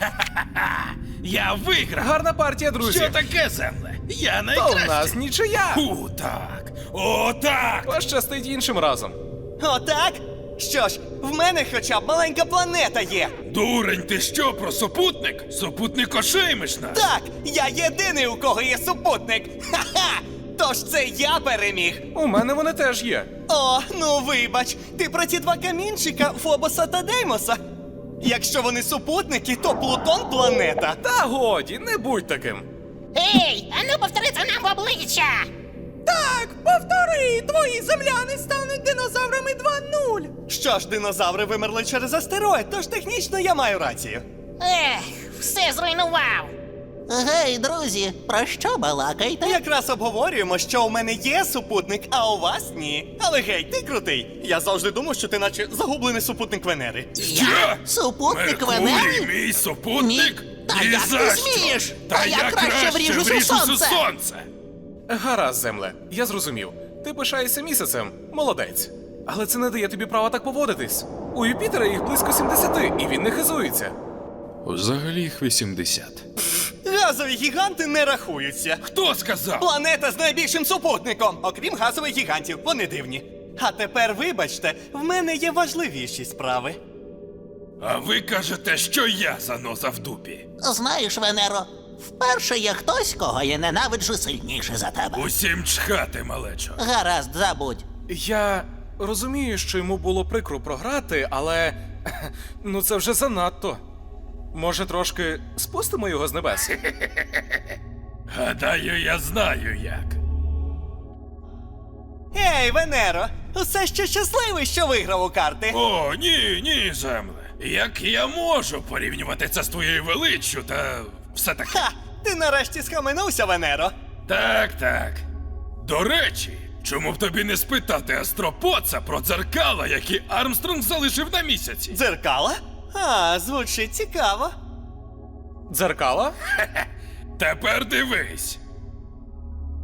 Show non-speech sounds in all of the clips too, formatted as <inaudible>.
<laughs> Я виграв! Гарна партія, друзі. Що таке, земле? Я Та у найкращий! нас нічия. Фу, так! О, так! Пощастить іншим разом. Отак? Що ж, в мене хоча б маленька планета є. Дурень, ти що про супутник? Супутник ошеймиш нас! Так, я єдиний, у кого є супутник. Ха-ха! Тож це я переміг. У мене вони теж є. О, ну вибач, ти про ті два камінчика Фобоса та Деймоса. Якщо вони супутники, то Плутон планета. Та годі, не будь таким. Ей, а ну повтори це нам в обличчя! Так, повтори, твої земляни стануть динозаврами 2.0. Що ж, динозаври вимерли через астероїд, тож технічно я маю рацію. Ех, все зруйнував! Гей, друзі, про що балакаєте? Якраз обговорюємо, що у мене є супутник, а у вас ні. Але гей, ти крутий. Я завжди думав, що ти наче загублений супутник Венери. Я? Супутник Меркурій, Венери? мій супутник? Ні. Та Ні як за ти що. смієш? Та я краще вріжусь у сонце. сонце! Гаразд, земле, я зрозумів. Ти пишаєшся місяцем, молодець. Але це не дає тобі права так поводитись. У Юпітера їх близько 70, і він не хизується. Взагалі їх 80. Газові гіганти не рахуються. Хто сказав? Планета з найбільшим супутником, окрім газових гігантів, вони дивні. А тепер, вибачте, в мене є важливіші справи. А ви кажете, що я заноза в дупі. Знаєш, Венеро, вперше є хтось, кого я ненавиджу сильніше за тебе. Усім чхати, малечо. Гаразд, забудь. Я розумію, що йому було прикро програти, але <laughs> ну це вже занадто. Може, трошки спустимо його з небес? <laughs> Гадаю, я знаю як. Ей, Венеро, усе ще щасливий, що виграв у карти. О, ні, ні, земле. Як я можу порівнювати це з твоєю величчю та все таке? Ха! Ти нарешті схаменувся, Венеро. Так, так. До речі, чому б тобі не спитати астропоца про дзеркала, які Армстронг залишив на місяці? Дзеркала? А, звучить цікаво. Дзеркала? <laughs> Тепер дивись.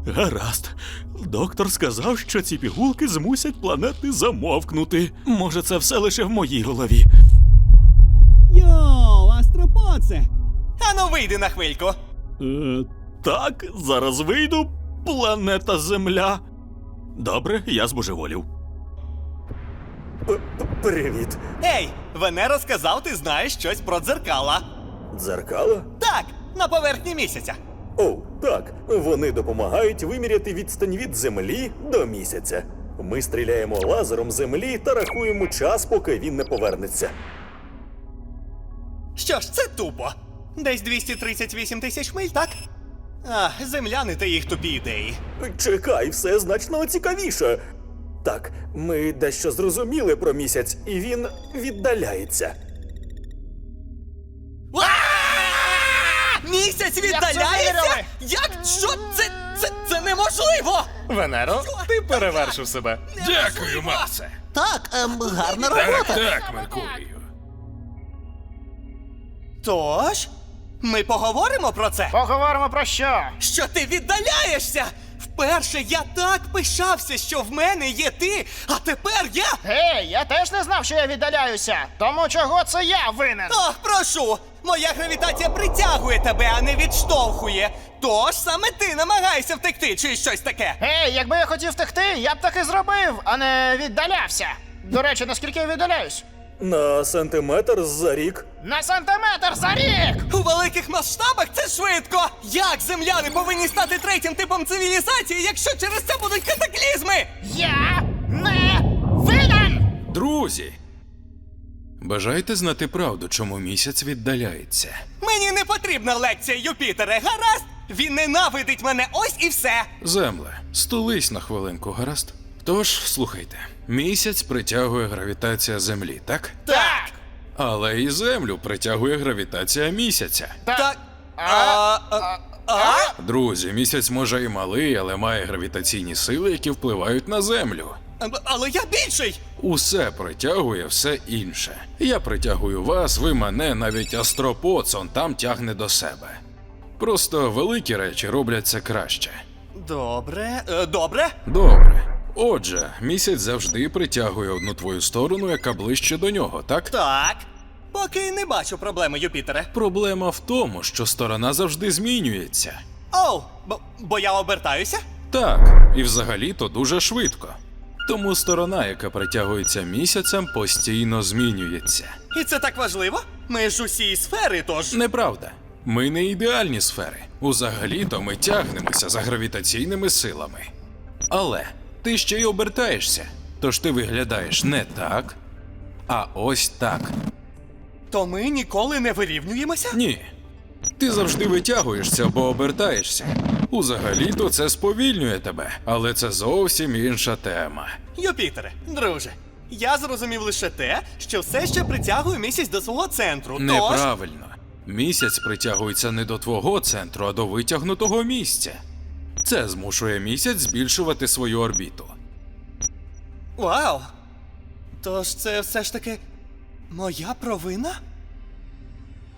Гаразд. Доктор сказав, що ці пігулки змусять планети замовкнути. Може, це все лише в моїй голові. Йоу, астропоце! Ану, вийди на хвильку. Е, так, зараз вийду. Планета Земля. Добре, я збожеволів. Привіт. Ей, Венеро сказав, ти знаєш щось про дзеркала. Дзеркала? Так, на поверхні місяця. О, так. Вони допомагають виміряти відстань від землі до місяця. Ми стріляємо лазером землі та рахуємо час, поки він не повернеться. Що ж, це тупо. Десь 238 тисяч миль, так? А, земляни та їх тупі ідеї. Чекай, все значно цікавіше. Так, ми дещо зрозуміли про місяць, і він віддаляється. Місяць віддаляється? Як? Що? Це, це, це неможливо! Венеро, ти перевершив себе. Дякую, Масе. Так, ем, гарна Так, робота. так, Меркурію. Тож, ми поговоримо про це. Поговоримо про що? Що ти віддаляєшся? Вперше я так пишався, що в мене є ти, а тепер я. Гей, я теж не знав, що я віддаляюся. Тому чого це я винен? Ох, прошу! Моя гравітація притягує тебе, а не відштовхує. Тож саме ти намагаєшся втекти чи щось таке. Гей, якби я хотів втекти, я б так і зробив, а не віддалявся. До речі, наскільки я віддаляюсь? На сантиметр за рік. На сантиметр за рік! У великих масштабах це швидко. Як земляни повинні стати третім типом цивілізації, якщо через це будуть катаклізми? Я не винен! Друзі. Бажаєте знати правду, чому місяць віддаляється? Мені не потрібна лекція, Юпітере, гаразд? Він ненавидить мене ось і все. Земле, стулись на хвилинку, гаразд? Тож, слухайте, місяць притягує гравітація Землі, так? Так. Але і Землю притягує гравітація місяця. Так. А, а, а? Друзі, місяць може і малий, але має гравітаційні сили, які впливають на Землю. Але я більший. Усе притягує все інше. Я притягую вас, ви мене, навіть астропоцон там тягне до себе. Просто великі речі роблять це краще. Добре, е, добре. Добре. Отже, місяць завжди притягує одну твою сторону, яка ближче до нього, так? Так. Поки не бачу проблеми, Юпітере. Проблема в тому, що сторона завжди змінюється. Оу, бо, бо я обертаюся? Так, і взагалі то дуже швидко. Тому сторона, яка притягується місяцем, постійно змінюється. І це так важливо? Ми ж усі сфери, тож. Неправда. Ми не ідеальні сфери. Узагалі-то ми тягнемося за гравітаційними силами. Але ти ще й обертаєшся, тож ти виглядаєш не так, а ось так. То ми ніколи не вирівнюємося? Ні. Ти завжди витягуєшся або обертаєшся. Узагалі-то це сповільнює тебе, але це зовсім інша тема. Юпітере, друже, я зрозумів лише те, що все ще притягую місяць до свого центру. Тож. Неправильно. Місяць притягується не до твого центру, а до витягнутого місця. Це змушує місяць збільшувати свою орбіту. Вау! Тож це все ж таки моя провина?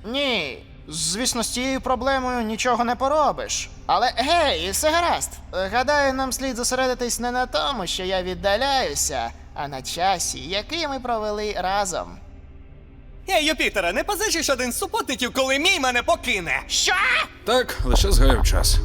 Ні. Звісно, з цією проблемою нічого не поробиш. Але гей, все гаразд. Гадаю, нам слід зосередитись не на тому, що я віддаляюся, а на часі, який ми провели разом. Ей, Юпітере, не позичиш один з супутників, коли мій мене покине. Що? Так, лише згаяв час.